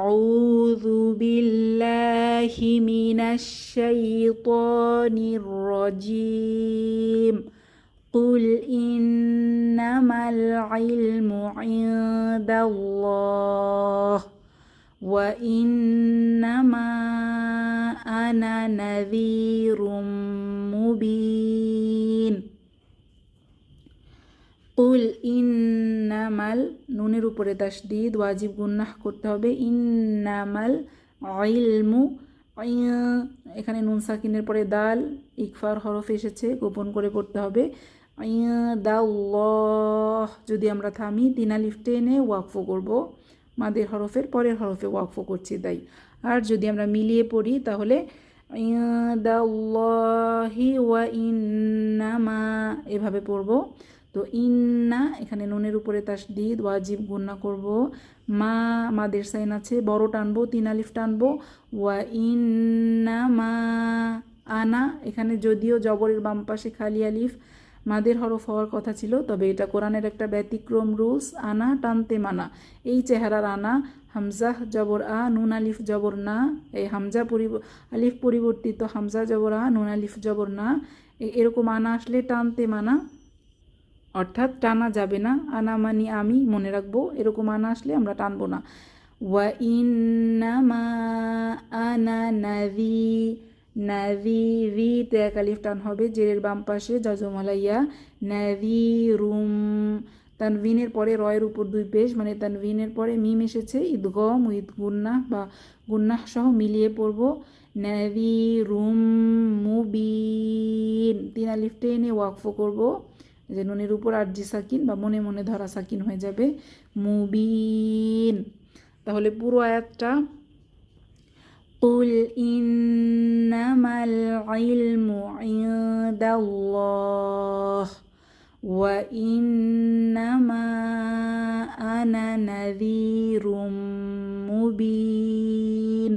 أعوذ بالله من الشيطان الرجيم. قل إنما العلم عند الله وإنما أنا نذير কুল ইন্নামাল, নুনের উপরে তাসদিদ ওয়াজিব গুন্নাহ করতে হবে। ইন্নামাল ইলমু এখানে নুন সাকিনের পরে দাল, ইকফার হরফ এসেছে, গোপন করে পড়তে হবে। দাল্লাহ, যদি আমরা থামি, তিন আলিফ টেনে ওয়াকফ করব। মাদের হরফের পরের হরফে ওয়াকফ করছি তাই। আর যদি আমরা মিলিয়ে পড়ি, তাহলে দাল্লাহি ওয়া ইন্নামা এভাবে পড়ব। তো ইন্না, এখানে নুনের উপরে তাসদিদ ওয়াজিব গুন্না করব। মা মাদের সাইন আছে, বড় টানবো, তিন আলিফ টানবো। ওয়া ইন্না মা আনা, এখানে যদিও জবরের বাম পাশে খালি আলিফ মাদের হরফ হওয়ার কথা ছিল, তবে এটা কোরআনের একটা ব্যতিক্রম রুলস, আনা, টানতে মানা। এই চেহারার আনা হামজাহ জবর আ, নুন আলিফ জবর না, এই হামজা পরিব, আলিফ পরিবর্তিত হামজা জবর আ, নুন আলিফ জবর না এরকম আনা আসলে টানতে মানা। অর্থাৎ টানা যাবে না, আনা মানি আমি, মনে রাখব, এরকম আনা আসলে আমরা টানবো না। ওয়া ইন্নামা আনা নাভি নাভি ভি ত্যাগ আলিফ টান হবে জেরের বাম পাশে জজমালাইয়া নাভি রুম, তানভিনের পরে রয়ের উপর দুই পেশ মানে তানভিনের পরে মিম এসেছে ঈদগম ঈদ গুন্নাহ বা গুন্নাহ সহ মিলিয়ে পড়ব। নাভি রুম মুবিন, তিন আলিফ টেনে ওয়াকফ করব। যে নুনের উপর আরজি সাকিন বা মনে মনে ধরা সাকিন হয়ে যাবে মুবিন তাহলে পুরো আয়াতটা قل إنما العلم عند الله وإنما أنا نذير مبين